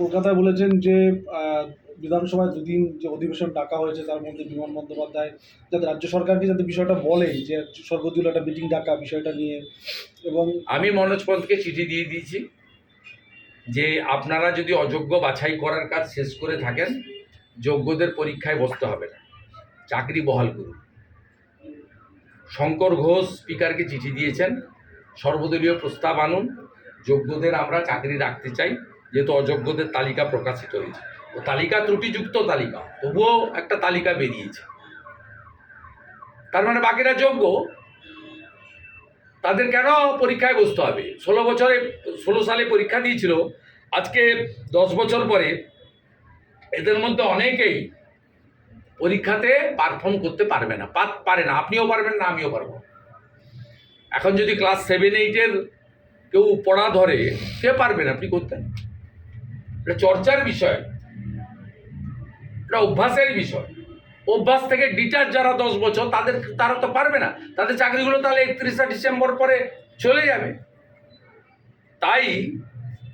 কলকাতায় বলেছেন যে বিধানসভায় দুদিন যে অধিবেশন ডাকা হয়েছে, তার মধ্যে বিমান বন্দ্যোপাধ্যায়, যাতে রাজ্য সরকারকে যাতে বিষয়টা বলে যে সর্বদলীয় একটা মিটিং ডাকা বিষয়টা নিয়ে। এবং আমি মনোজ পন্থকে চিঠি দিয়ে দিয়েছি যে, আপনারা যদি অযোগ্য বাছাই করার কাজ শেষ করে থাকেন, যোগ্যদের পরীক্ষায় বসতে হবে না। চাকরি বহাল করুন। শঙ্কর ঘোষ স্পিকারকে চিঠি দিয়েছেন, সর্বদলীয় প্রস্তাব আনুন, যোগ্যদের আমরা চাকরি রাখতে চাই, যেহেতু অযোগ্যদের তালিকা প্রকাশিত হয়েছে। ও তালিকা ত্রুটিযুক্ত তালিকা, তবুও একটা তালিকা বেরিয়েছে। তার মানে বাকিরা যোগ্য? তাদের কেন পরীক্ষায় বসতে হবে? ষোলো বছরে, ষোলো সালে পরীক্ষা দিয়েছিল, আজকে দশ বছর পরে, এদের মধ্যে অনেকেই পরীক্ষাতে পারফর্ম করতে পারবে না। পারে না। আপনিও পারবেন না, আমিও পারব। এখন যদি ক্লাস সেভেন এইটের কেউ পড়া ধরে, সে পারবেন আপনি করতেন। এটা চর্চার বিষয়। এটা অভ্যাসের বিষয়। অভ্যাস থেকে ডিটার যারা দশ বছর, তাদের তারা তো পারবে না। তাদের চাকরিগুলো তাহলে একত্রিশে ডিসেম্বর পরে চলে যাবে। তাই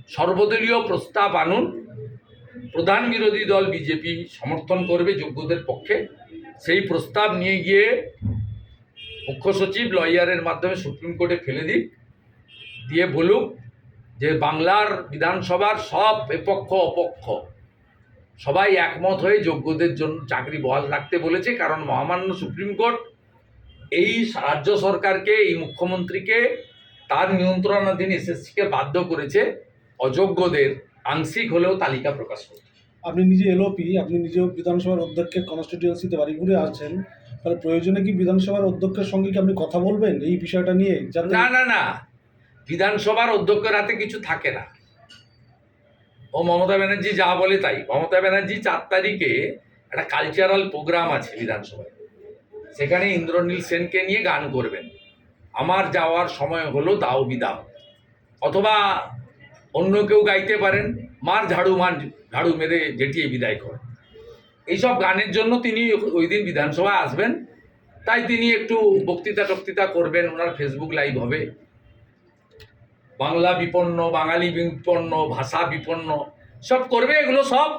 সর্বদলীয় প্রস্তাব আনুন। প্রধান বিরোধী দল বিজেপি সমর্থন করবে যোগ্যদের পক্ষে। সেই প্রস্তাব নিয়ে গিয়ে মুখ্য সচিব, লয়ারের মাধ্যমে সুপ্রিম কোর্টে ফেলে দিক, দিয়ে বলুক যে বাংলার বিধানসভার সব এপক্ষ অপক্ষ সবাই একমত হয়ে যোগ্যদের জন্য চাকরি বহাল রাখতে বলেছে। কারণ মহামান্য সুপ্রিম কোর্ট এই রাজ্য সরকারকে, এই মুখ্যমন্ত্রীকে তার নিয়ন্ত্রণাধীন এসএসসিকে বাধ্য করেছে অযোগ্যদের আংশিক হলেও তালিকা প্রকাশ করতে আপনি নিজে এলওপি আপনি নিজেও বিধানসভার অধ্যক্ষের কনস্টিটিউয়েন্সিতে বাড়িঘুরে আছেন তাহলে প্রয়োজনে কি বিধানসভার অধ্যক্ষের সঙ্গে কি আপনি কথা বলবেন এই বিষয়টা নিয়ে? না না না। বিধানসভার অধ্যক্ষের হাতে কিছু থাকে না। ও মমতা ব্যানার্জি যা বলে তাই। মমতা ব্যানার্জি চার তারিখে একটা কালচারাল প্রোগ্রাম আছে বিধানসভায়। সেখানে ইন্দ্রনীল সেনকে নিয়ে গান করবেন। আমার যাওয়ার সময় হলো দাও বিদাও। অথবা অন্য কেউ গাইতে পারেন, মার ঝাড়ু মার ঝাড়ু মেরে জেটিয়ে বিদায় কর এইসব গানের জন্য তিনি ওই দিন বিধানসভায় আসবেন, তাই তিনি একটু বক্তৃতা টক্তৃতা করবেন, ওনার ফেসবুক লাইভ হবে। বাংলা বিপন্ন, বাঙালি বিপন্ন, ভাষা বিপন্ন, সব করবে এগুলো সব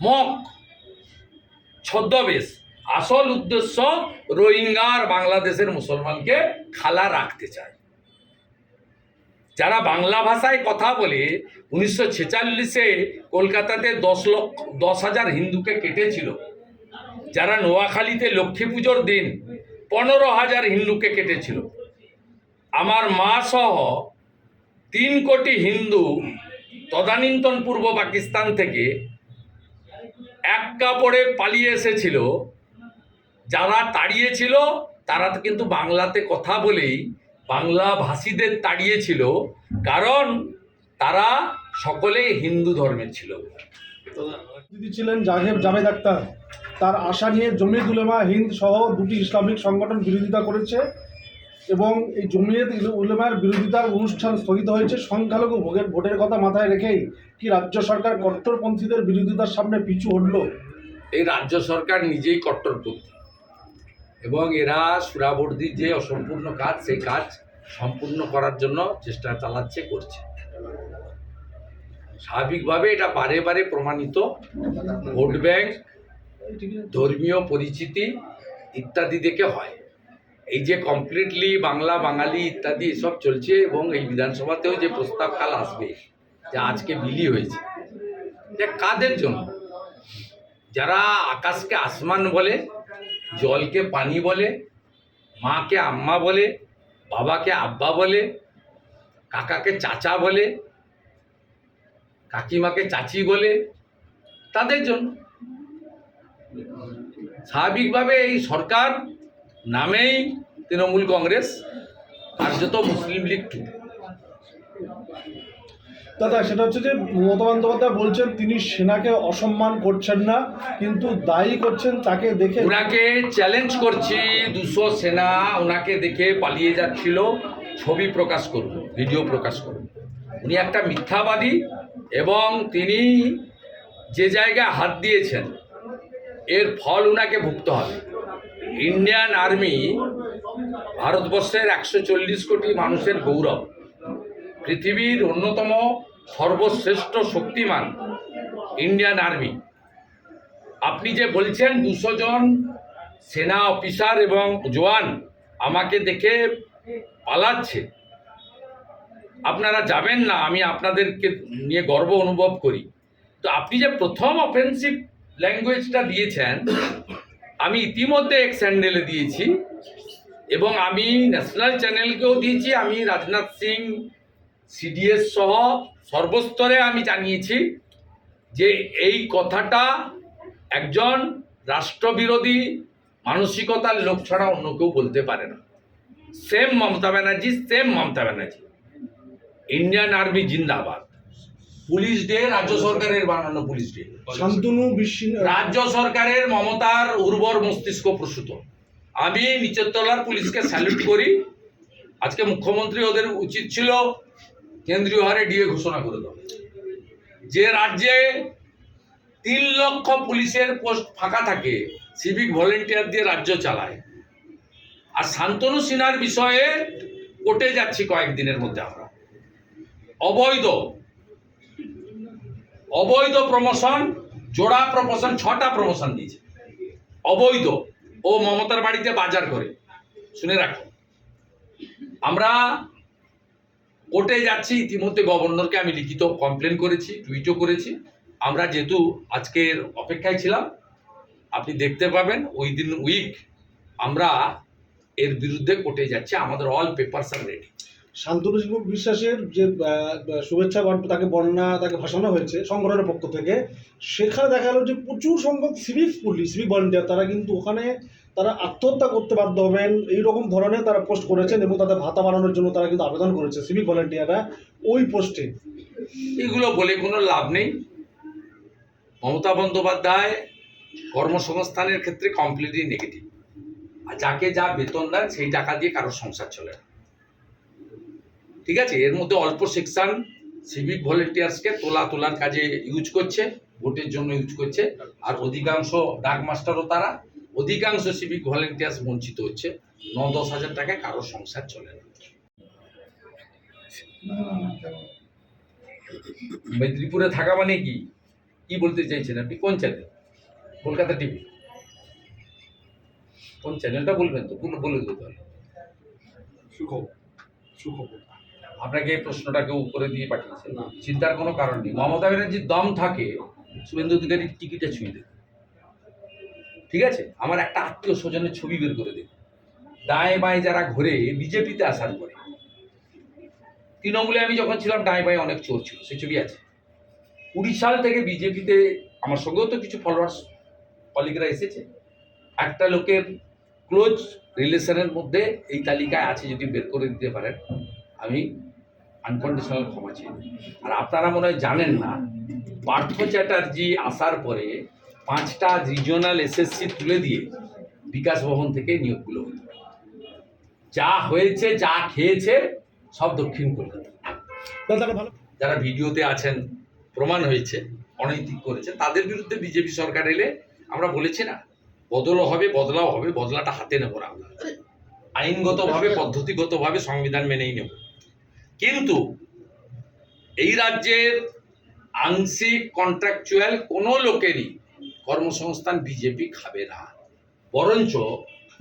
মক, ছদ্মবেশ। আসল উদ্দেশ্য রোহিঙ্গার বাংলাদেশের মুসলমানকে খালা রাখতে চায়। যারা বাংলা ভাষায় কথা বলে, উনিশশো ছেচাল্লিশে কলকাতাতে দশ লক্ষ, দশ হাজার হিন্দুকে কেটেছিল। যারা নোয়াখালীতে লক্ষ্মী পুজোর দিন পনেরো হাজার হিন্দুকে কেটেছিল। আমার মা সহ তিন কোটি হিন্দু তদানীন্তন পূর্ব পাকিস্তান থেকে এক কাপড়ে পালিয়ে এসেছিল। যারা তাড়িয়েছিল, তারা তো কিন্তু বাংলাতে কথা বলেই বাংলা ভাষীদের তাড়িয়েছিল কারণ তারা সকলেই হিন্দু ধর্মের ছিল। দিদি ছিলেন জাহেব জাভেদ আক্তার। তার আশা নিয়ে জমিয়ত উলেমা হিন্দ সহ দুটি ইসলামিক সংগঠন বিরোধিতা করেছে এবং এই জমিয়ত উলেমার বিরোধিতার অনুষ্ঠান স্থগিত হয়েছে। সংখ্যালঘু ভোগের ভোটের কথা মাথায় রেখেই কি রাজ্য সরকার কট্টরপন্থীদের বিরোধিতার সামনে পিছু হটল? এই রাজ্য সরকার নিজেই কট্টরপন্থী। এবং এরা সুরাবর্দির যে অসম্পূর্ণ কাজ, সেই কাজ সম্পূর্ণ করার জন্য চেষ্টা চালাচ্ছে, করছে। স্বাভাবিকভাবে এটা বারে বারে প্রমাণিত। ভোট ব্যাংক, ধর্মীয় পরিচিতি ইত্যাদি দেখে হয়। এই যে কমপ্লিটলি বাংলা, বাঙালি ইত্যাদি এসব চলছে এবং এই বিধানসভাতেও যে প্রস্তাব কাল আসবে, যে আজকে বিলি হয়েছে যে কাদের জন্য? যারা আকাশকে আসমান বলে জলকে পানি বলে, মাকে আম্মা বলে, বাবাকে আব্বা বলে, কাকাকে চাচা বলে, কাকিমাকে চাচি বলে, তাদের জন্য। স্বাভাবিকভাবে এই সরকার নামেই তৃণমূল কংগ্রেস কার্যত মুসলিম লীগ টু দাদা, সেটা হচ্ছে যে মমতা বন্দ্যোপাধ্যায় বলছেন তিনি সেনাকে অসম্মান করছেন না, কিন্তু দায়ী করছেন তাকে দেখে ওনাকে চ্যালেঞ্জ করছি, দুশো সেনা ওনাকে দেখে পালিয়ে যাচ্ছিল। ছবি প্রকাশ করুন ভিডিও প্রকাশ করুন। উনি একটা মিথ্যাবাদী এবং তিনি যে জায়গায় হাত দিয়েছেন, এর ফল ওনাকে ভুগতে হবে। ইন্ডিয়ান আর্মি ভারতবর্ষের একশো চল্লিশ কোটি মানুষের গৌরব। পৃথিবীর অন্যতম সর্বশ্রেষ্ঠ শক্তিমান ইন্ডিয়ান আর্মি। আপনি যে বলছেন দুশো জন সেনা অফিসার এবং জওয়ান আমাকে দেখে পালাচ্ছে, আপনারা যাবেন না, আমি আপনাদেরকে নিয়ে গর্ব অনুভব করি। তো আপনি যে প্রথম অফেন্সিভ ল্যাঙ্গুয়েজটা দিয়েছেন, আমি ইতিমধ্যে এক স্যান্ডেলে দিয়েছি এবং আমি ন্যাশনাল চ্যানেলকেও দিয়েছি, আমি রাজনাথ সিং সিডিএস সহ সর্বস্তরে আমি জানিয়েছি যে এই কথাটা একজন রাষ্ট্রবিরোধী মানসিকতার লোক ছাড়া অন্য কেউ বলতে পারে না। Same Mamata Banerjee same Mamata Banerjee. Indian army জিন্দাবাদ। পুলিশ ডে রাজ্য সরকারের বানানো পুলিশ ডে শান্তনু বিশ্ব রাজ্য সরকারের মমতার উর্বর মস্তিষ্ক প্রসূত। আমি নিচের তলার পুলিশকে স্যালুট করি। আজকে মুখ্যমন্ত্রী ওদের উচিত ছিল কেন্দ্রীয় হারে ডিএ ঘোষণা করে দেওয়া যে রাজ্যে তিন লক্ষ পুলিশের পোস্ট ফাঁকা থাকে, সিভিক ভলেন্টিয়ার দিয়ে রাজ্য চালায়। আর শান্তনু সিনহার বিষয়ে কোর্টে যাচ্ছি কয়েকদিনের মধ্যে আমরা। অবৈধ অবৈধ প্রমোশন জোড়া প্রমোশন ছটা প্রমোশন দিয়েছে। অবৈধ, ও মমতার বাড়িতে বাজার করে। শুনে রাখো। আমরা কোর্টে যাচ্ছি, ইতিমধ্যে গভর্নরকে আমি লিখিত কমপ্লেন করেছি টুইটও করেছি। আমরা যেহেতু আজকের অপেক্ষায় ছিলাম, আপনি দেখতে পাবেন ওই দিন উইক আমরা এর বিরুদ্ধে কোর্টে যাচ্ছি, আমাদের অল পেপারস আর রেডি শান্তনু বিশ্বাসের যে শুভেচ্ছা তাকে বর্ণনা, তাকে ভাসানো হয়েছে সংগঠনের পক্ষ থেকে, সেখানে দেখা গেল যে প্রচুর সংখ্যক সিভিক পুলিশ সিভিক ভলেন্টিয়ার তারা কিন্তু ওখানে তারা আত্মহত্যা করতে বাধ্য হবেন। এই রকম ধরনের তারা পোস্ট করেছেন এবং তাদের ভাতা বাড়ানোর জন্য তারা কিন্তু আবেদন করেছে। সিভিক ভলেন্টিয়াররা ওই পোস্টে এগুলো বলে কোনো লাভ নেই। মমতা বন্দ্যোপাধ্যায় কর্মসংস্থানের ক্ষেত্রে কমপ্লিটলি নেগেটিভ আর যাকে যা বেতন দেন, সেই টাকা দিয়ে কারোর সংসার চলে ঠিক আছে? এর মধ্যে অল্প সেকশন সিভিক ভলেন্টিয়ার্সকে তোলা তোলার কাজে ইউজ করছে, ভোটের জন্য ইউজ করছে। আর অধিকাংশ ডাক মাস্টারও তারা অধিকাংশ সিভিক ভলেন্টিয়ার্স বঞ্চিত হচ্ছে। ন দশ হাজার টাকায় কারোর সংসার চলে না। মেদিনীপুরে থাকা মানে কি? কি বলতে চাইছেন আপনি? কোন চ্যানেল কলকাতা টিভি কোন চ্যানেলটা বলবেন তো? বলে বলে দিতে হবে সুখবর সুখবর। আপনাকে এই প্রশ্নটা কেউ উপরে দিয়ে পাঠিয়েছে। চিন্তার কোনো কারণ নেই। মমতা ব্যানার্জির দম থাকে। শুভেন্দু অধিকারীর টিকিটে ছুঁয়ে দেবে। ঠিক আছে? আমার একটা আত্মীয় স্বজনের ছবি বের করে দেবে দায়ে বাঁয়ে যারা ঘুরে, বিজেপিতে আসার পরে। তৃণমূলে আমি যখন ছিলাম, দায়ে বাঁয়ে অনেক চোর ছিল, সে ছবি আছে। কুড়ি সাল থেকে বিজেপিতে আমার সঙ্গেও তো কিছু ফলোয়ার্স কলিগরা এসেছে। একটা লোকের ক্লোজ রিলেশনের মধ্যে এই তালিকায় আছে, যদি বের করে দিতে পারেন, আমি আনকন্ডিশনাল ক্ষমা চাই আর আপনারা মনে হয় জানেন না, পার্থ চ্যাটার্জি আসার পরে পাঁচটা রিজিওনাল এসএসসি তুলে দিয়ে বিকাশ ভবন থেকে নিয়োগগুলো হতো যা হয়েছে যা খেয়েছে সব দক্ষিণ কলকাতা। ভালো যারা ভিডিওতে আছেন প্রমাণ হয়েছে অনৈতিক করেছে তাদের বিরুদ্ধে বিজেপি সরকার এলে আমরা বলেছি না বদলও হবে বদলাও হবে বদলাটা হাতে নেব না আমরা। আইনগতভাবে পদ্ধতিগতভাবে সংবিধান মেনেই নেব। কিন্তু এই রাজ্যের আংশিক কন্ট্রাকচুয়াল কোনো লোকেরই কর্মসংস্থান বিজেপি খাবে না। বরঞ্চ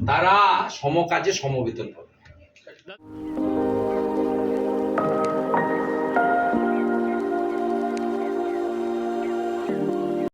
তারা সমকাজে সমবেতন পাবে